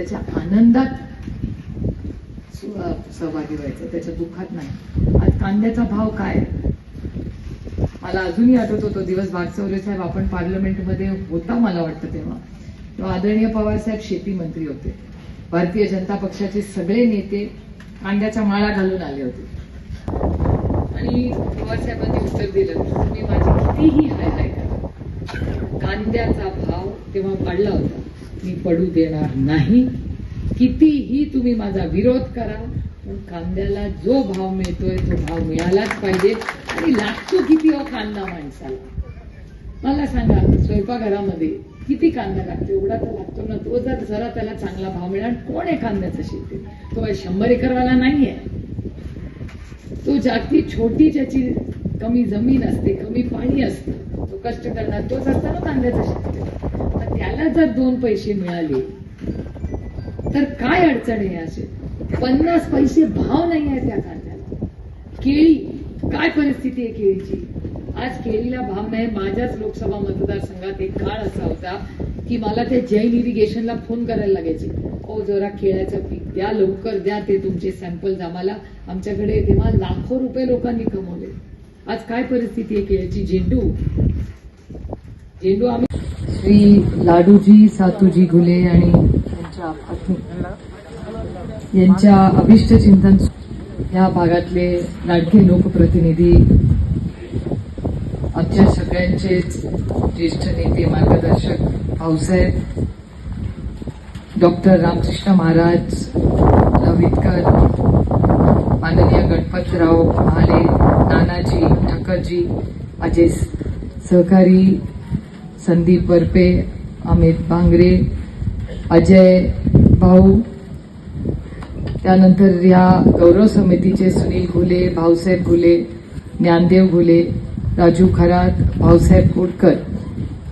त्याच्या आनंदात सहभागी व्हायचं त्याच्या दुःखात नाही. आज कांद्याचा भाव काय? मला अजूनही आठवतो तो दिवस भागचौरे साहेब आपण पार्लमेंटमध्ये होता मला वाटतं तेव्हा. तेव्हा आदरणीय पवार साहेब शेती मंत्री होते. भारतीय जनता पक्षाचे सगळे नेते कांद्याच्या माळा घालून आले होते. आणि पवार साहेबांनी उत्तर दिलं तुम्ही माझी कितीही हाय हाय करा. कांद्याचा भाव तेव्हा वाढला होता. मी पडू देणार नाही. कितीही तुम्ही माझा विरोध करा पण कांद्याला जो भाव मिळतोय तो भाव मिळालाच पाहिजे. आणि लागतो किती हो कांदा माणसाला? मला सांगा स्वयंपाकघरामध्ये किती कांदा लागतो? एवढा तर लागतो ना तो जर जरा त्याला चांगला भाव मिळाला कोण आहे कांद्याचा शेती? तो शंभर एकरवाला नाहीये तो जागती छोटी ज्याची कमी जमीन असते कमी पाणी असतं तो कष्ट करणार तोच असतो ना कांद्याचा शेती. त्याला जर दोन पैसे मिळाले तर काय अडचण आहे असे पन्नास पैसे भाव नाही आहे त्या कांद्याला केळी काय परिस्थिती आहे केळीची? आज केळीला भाव नाही. माझ्याच लोकसभा मतदारसंघात एक काळ असा होता की मला त्या जैन इरिगेशनला फोन करायला लागायचे. ओ जरा केळ्याचं पीक द्या लवकर द्या ते तुमचे सॅम्पल्स आम्हाला आमच्याकडे तेव्हा लाखो रुपये लोकांनी कमवले. आज काय परिस्थिती आहे केळीची? झेंडू. झेंडू आम्ही श्री लाडूजी सातूजी घुले आणि त्यांच्या पत्नी यांच्या अभिष्ट चिंतन या भागातले लाडके लोकप्रतिनिधी आमच्या सगळ्यांचेच ज्येष्ठ नेते मार्गदर्शक भाऊसाहेब डॉक्टर रामकृष्ण महाराज लवितकर माननीय गणपतराव महाले नानाजी ठाकरजी माझे सहकारी संदीप वरपे अमित भांगरे अजय भाऊ त्यानंतर या गौरव समितीचे सुनील घुले भाऊसाहेब घुले ज्ञानदेव घुले राजू खरात भाऊसाहेब कोटकर.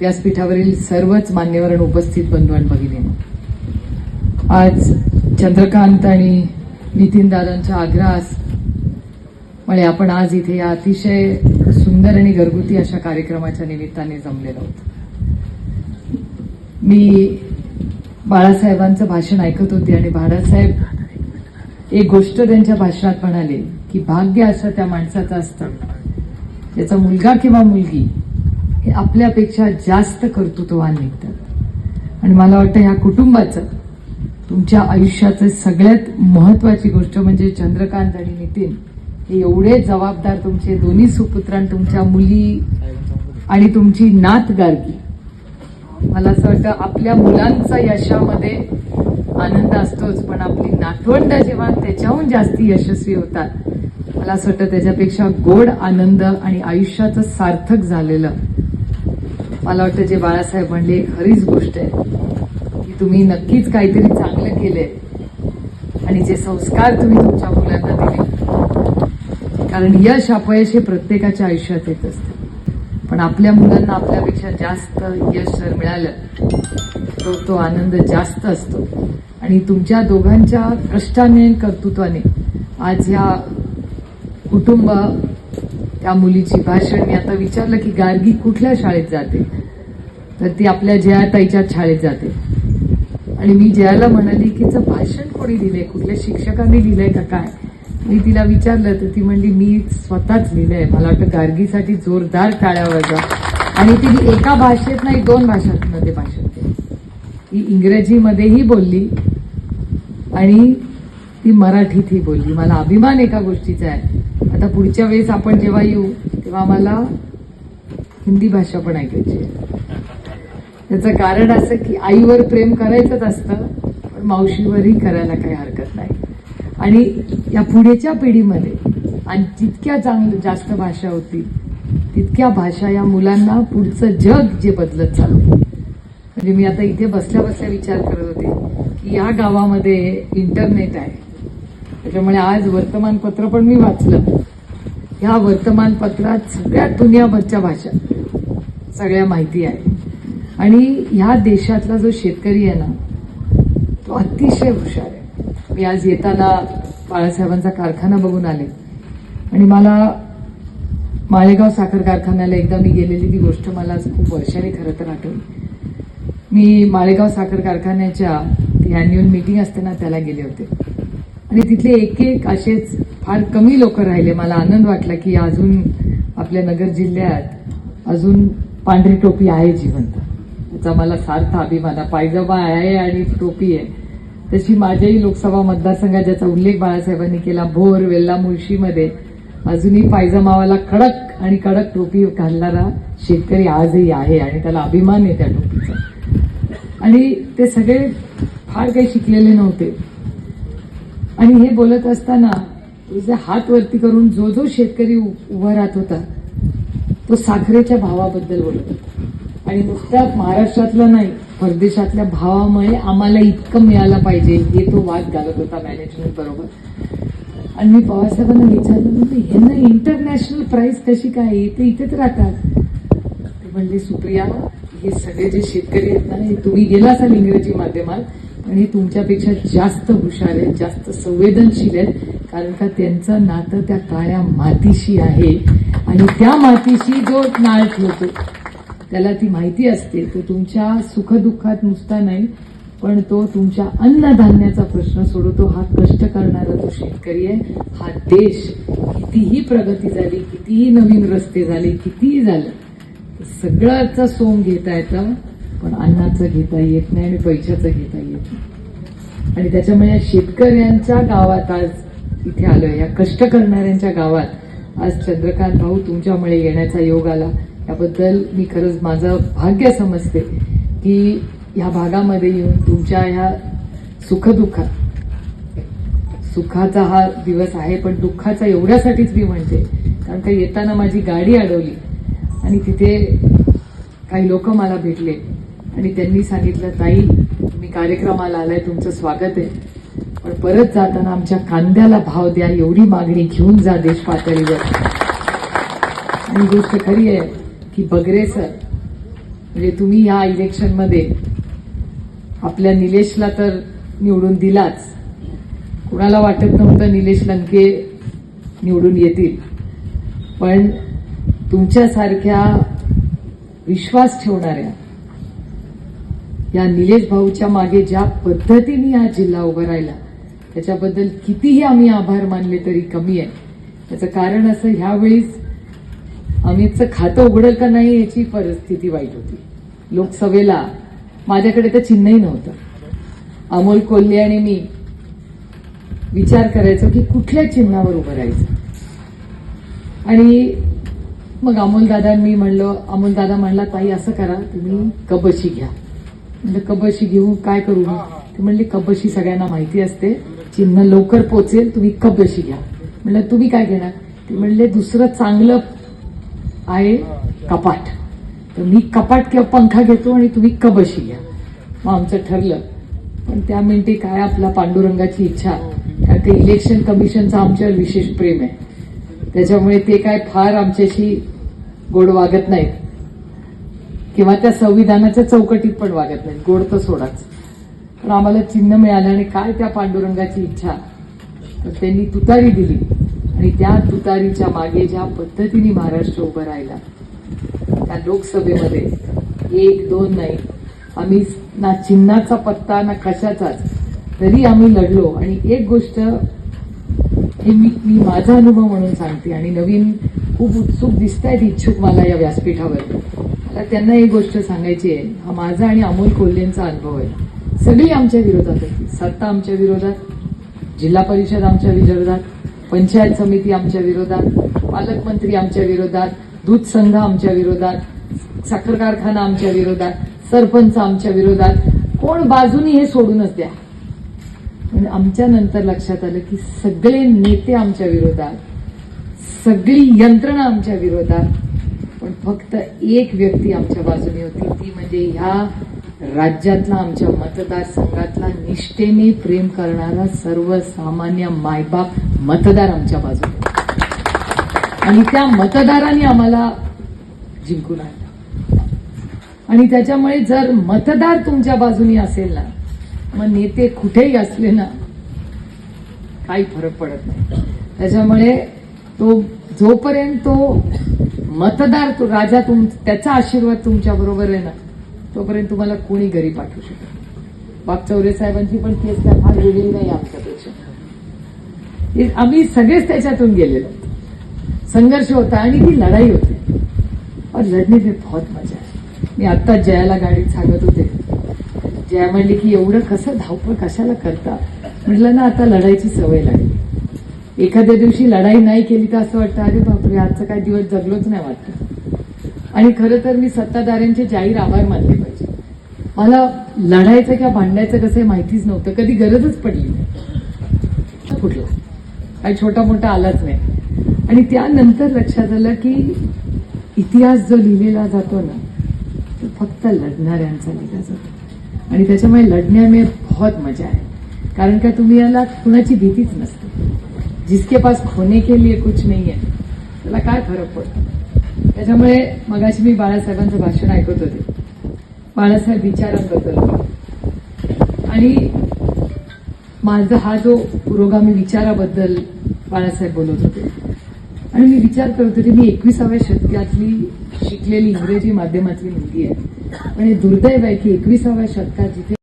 व्यासपीठावरील सर्वच मान्यवर उपस्थित बंधू आणि भगिनी आज चंद्रकांत आणि नितीन दादांच्या आग्रहास म्हणजे आपण आज इथे या अतिशय सुंदर आणि घरगुती अशा कार्यक्रमाच्या निमित्ताने जमलेलो आहोत. मी बाळासाहेबांचं भाषण ऐकत होते आणि बाळासाहेब एक गोष्ट त्यांच्या भाषणात म्हणाले की भाग्य असं त्या माणसाचं असतं. त्याचा मुलगा किंवा मुलगी हे आपल्यापेक्षा जास्त कर्तृत्ववान निघतात. आणि मला वाटतं ह्या कुटुंबाचं तुमच्या आयुष्याचं सगळ्यात महत्वाची गोष्ट म्हणजे चंद्रकांत आणि नितीन हे एवढे जबाबदार तुमचे दोन्ही सुपुत्रां तुमच्या मुली आणि तुमची नात गार्गी मला असं वाटतं आपल्या मुलांचा यशामध्ये आनंद असतोच पण आपली नातवंड जेव्हा त्याच्याहून जास्ती यशस्वी होतात मला असं वाटतं त्याच्यापेक्षा गोड आनंद आणि आयुष्याचं सार्थक झालेलं. मला वाटतं जे बाळासाहेब म्हणले खरीच गोष्ट आहे की तुम्ही नक्कीच काहीतरी चांगलं केलंय. आणि जे संस्कार तुम्ही तुमच्या मुलांना दिले कारण यश अपयश हे प्रत्येकाच्या आयुष्यात येत असतं. पण आपल्या मुलांना आपल्यापेक्षा जास्त यश जर मिळालं तो तो आनंद जास्त असतो. आणि तुमच्या दोघांच्या कष्टाने कर्तृत्वाने आज ह्या कुटुंब त्या मुलीची भाषण मी आता विचारलं की गार्गी कुठल्या शाळेत जाते? तर ती आपल्या जयाताईच्या शाळेत जाते. आणि मी जयाला म्हणाली की भाषण कोणी दिलंय? कुठल्या शिक्षकांनी दिलंय का काय? मी तिला विचारलं तर ती म्हणली मी स्वतःच लिहिलंय. मला वाटतं गार्गीसाठी जोरदार टाळ्या वाजा. आणि तिने एका भाषेत नाही दोन भाषांमध्ये भाषण केलं. ती इंग्रजीमध्येही बोलली आणि ती मराठीतही बोलली. मला अभिमान एका गोष्टीचा आहे. आता पुढच्या वेळेस आपण जेव्हा येऊ तेव्हा मला हिंदी भाषा पण ऐकायची आहे. त्याचं कारण असं की आईवर प्रेम करायचंच असतं पण मावशीवरही करायला काही हरकत नाही. आणि या पुढेच्या पिढीमध्ये आणि जितक्या चांगलं जास्त भाषा होती तितक्या भाषा या मुलांना पुढचं जग जे बदलत चाललं म्हणजे मी आता इथे बसल्या बसल्या विचार करत होते की या गावामध्ये इंटरनेट आहे. त्याच्यामुळे आज वर्तमानपत्र पण मी वाचलं. ह्या वर्तमानपत्रात सगळ्या दुनियाभरच्या भाषा सगळ्या माहिती आहे. आणि ह्या देशातला जो शेतकरी आहे ना तो अतिशय हुशार आहे. मी आज येताना बाळासाहेबांचा कारखाना बघून आले. आणि मला माळेगाव साखर कारखान्याला एकदा मी गेलेली ती गोष्ट मला आज खूप वर्षाने खरं तर आठवली. मी माळेगाव साखर कारखान्याच्या ती अॅन्युअल मीटिंग असताना त्याला गेले होते. आणि तिथले एक एक असेच फार कमी लोक राहिले. मला आनंद वाटला की अजून आपल्या नगर जिल्ह्यात अजून पांढरी टोपी आहे जिवंत. त्याचा मला सार्थ अभिमान. पायजबा आहे आणि टोपी आहे. तशी माझ्याही लोकसभा मतदारसंघात ज्याचा उल्लेख बाळासाहेबांनी केला. भोर वेल्ला मुळशीमध्ये. अजूनही पायजमावाला कडक आणि कडक टोपी घालणारा शेतकरी आजही आहे आणि त्याला अभिमान आहे त्या टोपीचा. आणि ते सगळे फार काही शिकलेले नव्हते. आणि हे बोलत असताना हात वरती करून जो जो शेतकरी उ- उभा राहत होता तो साखरेच्या भावाबद्दल बोलत होता. आणि नुसत्या महाराष्ट्रातलं नाही परदेशातल्या भावामुळे आम्हाला इतकं मिळालं पाहिजे हे तो वाद घालत होता मॅनेजमेंट बरोबर. आणि मी पवारसाहेबांना विचारलं म्हणजे ह्यांना इंटरनॅशनल प्राईस कशी काय ते इथेच राहतात. ते म्हणले सुप्रिया हे सगळे जे शेतकरी आहेत ना हे तुम्ही गेला असाल इंग्रजी माध्यमात पण हे तुमच्यापेक्षा जास्त हुशार आहेत जास्त संवेदनशील आहेत कारण का त्यांचं नातं त्या काळ्या मातीशी आहे आणि त्या मातीशी जो नाळ ठेवतो त्याला ती माहिती असते तो तुमच्या सुखदुःखात नुसता नाही पण तो तुमच्या अन्नधान्याचा प्रश्न सोडवतो. हा कष्ट करणारा तो शेतकरी आहे हा देश कितीही प्रगती झाली कितीही नवीन रस्ते झाले कितीही झालं सगळ्याचा सोंग घेता येतं पण अन्नाचं घेता येत नाही आणि पैशाचं घेता येत नाही. आणि त्याच्यामुळे या शेतकऱ्यांच्या गावात आज इथे आलोय. या कष्ट करणाऱ्यांच्या गावात आज चंद्रकांत भाऊ तुमच्यामुळे येण्याचा योग आला. त्याबद्दल मी खरंच माझं भाग्य समजते की ह्या भागामध्ये येऊन तुमच्या ह्या सुखदुःखात सुखाचा हा दिवस आहे पण दुःखाचा एवढ्यासाठीच मी म्हणते कारण का येताना माझी गाडी अडवली आणि तिथे काही लोक मला भेटले आणि त्यांनी सांगितलं ताई तुम्ही कार्यक्रमाला आलाय तुमचं स्वागत आहे. पण परत जाताना आमच्या कांद्याला भाव द्या एवढी मागणी घेऊन जा देश पातळीवर आणि गोष्ट खरी आहे. की बगरे सर म्हणजे तुम्ही या इलेक्शनमध्ये आपल्या निलेशला तर निवडून दिलाच. कुणाला वाटत नव्हतं निलेश लंके निवडून येतील. पण तुमच्यासारख्या विश्वास ठेवणाऱ्या या निलेश भाऊच्या मागे ज्या पद्धतीने हा जिल्हा उभा राहिला त्याच्याबद्दल कितीही आम्ही आभार मानले तरी कमी आहे. त्याचं कारण असं ह्यावेळीच अमितचं खातं उघडेल का नाही याची परिस्थिती वाईट होती. लोकसभेला माझ्याकडे तर चिन्हही नव्हतं. अमोल कोल्हे आणि मी विचार करायचो की कुठल्या चिन्हावर उभं राहायचं. आणि मग अमोलदादा मी म्हणलो अमोलदादा म्हणला ताई असं करा तुम्ही कबशी घ्या. म्हणजे कबशी घेऊन काय करू मी? ते म्हणले कबशी सगळ्यांना माहिती असते. चिन्ह लवकर पोचेल तुम्ही कबशी घ्या. म्हणलं तुम्ही काय घेणार? ते म्हणले दुसरं चांगलं आहे कपाट. तर मी कपाट किंवा पंखा घेतो आणि तुम्ही कबशी घ्या. मग आमचं ठरलं. पण त्या मिनटी काय आपला पांडुरंगाची इच्छा? कारण ते इलेक्शन कमिशनचं आमच्यावर विशेष प्रेम आहे. त्याच्यामुळे ते काय फार आमच्याशी गोड वागत नाहीत. किंवा त्या संविधानाच्या चौकटीत पण वागत नाहीत. गोड तर सोडाच. पण आम्हाला चिन्ह मिळालं आणि काय त्या पांडुरंगाची इच्छा? तर त्यांनी तुतारी दिली. आणि त्या तुतारीच्या मागे ज्या पद्धतीने महाराष्ट्र उभं राहिला त्या लोकसभेमध्ये एक दोन नाही आम्ही ना चिन्हाचा पत्ता ना कशाचाच तरी आम्ही लढलो. आणि एक गोष्ट हे मी मी माझा अनुभव म्हणून सांगते आणि नवीन खूप उत्सुक दिसत आहेत इच्छुक मला या व्यासपीठावर. मला त्यांना एक गोष्ट सांगायची आहे. हा माझा आणि अमोल कोल्हेंचा अनुभव आहे. सगळी आमच्या विरोधात होती सत्ता आमच्या विरोधात जिल्हा परिषद आमच्या विरोधात पंचायत समिती आमच्या विरोधात पालकमंत्री आमच्या विरोधात दूध संघ आमच्या विरोधात साखर कारखाना आमच्या विरोधात सरपंच आमच्या विरोधात कोण बाजूनी हे सोडूनच द्या. पण आमच्या नंतर लक्षात आलं की सगळे नेते आमच्या विरोधात सगळी यंत्रणा आमच्या विरोधात पण फक्त एक व्यक्ती आमच्या बाजूने होती ती म्हणजे ह्या राज्यातला आमच्या मतदारसंघातला निष्ठेने प्रेम करणारा सर्वसामान्य मायबाप मतदार आमच्या बाजूने. आणि त्या मतदारांनी आम्हाला जिंकून आणलं. आणि त्याच्यामुळे जर मतदार तुमच्या बाजूनी असेल ना मग नेते कुठेही असले ना काही फरक पडत नाही. त्याच्यामुळे तो जोपर्यंत तो मतदार तो राजा तुम त्याचा आशीर्वाद तुमच्या बरोबर आहे ना तोपर्यंत तुम्हाला कोणी घरी पाठवू शकत बाप वागचौरे साहेबांची पण केस काय फार वेगळी नाही आमच्यापेक्षा. हे आम्ही सगळेच त्याच्यातून गेलेलो. संघर्ष होता आणि ती लढाई होती. और लढणे में बहुत मजा आहे मी आत्ता जयाला गाडीत सांगत होते. जया म्हणली की एवढं कसं धावपळ कशाला करता? म्हटलं ना आता लढायची सवय लागली. एखाद्या दिवशी लढाई नाही केली तर असं वाटतं अरे बापरे आजचा काय दिवस जगलोच नाही वाटतं. आणि खरं तर मी सत्ताधाऱ्यांचे जाहीर आभार मानले पाहिजे. मला लढायचं किंवा भांडायचं कसं हे माहितीच नव्हतं. कधी गरजच पडली नाही. कुठला काही छोटा मोठा आलाच नाही. आणि त्यानंतर लक्षात आलं की इतिहास जो लिहिलेला जातो ना तो फक्त लढणाऱ्यांचा लिहिला जातो. आणि त्याच्यामुळे लढण्यामध्ये बहुत मजा आहे. कारण का तुम्ही याला कुणाची भीतीच नसते. जिसके पास खोने के लिए कुछ नाही आहे त्याला काय फरक पडतो? त्याच्यामुळे मगाशी मी बाळासाहेबांचं भाषण ऐकत होते. बाळासाहेब विचारांबद्दल आणि माझा हा जो पुरोगामी विचाराबद्दल बाळासाहेब बोलत होते. आणि मी विचार करत होते मी एकविसाव्या शतकातली शिकलेली इंग्रजी माध्यमातली मुलगी आहे. आणि दुर्दैव आहे की एकविसाव्या शतकात जिथे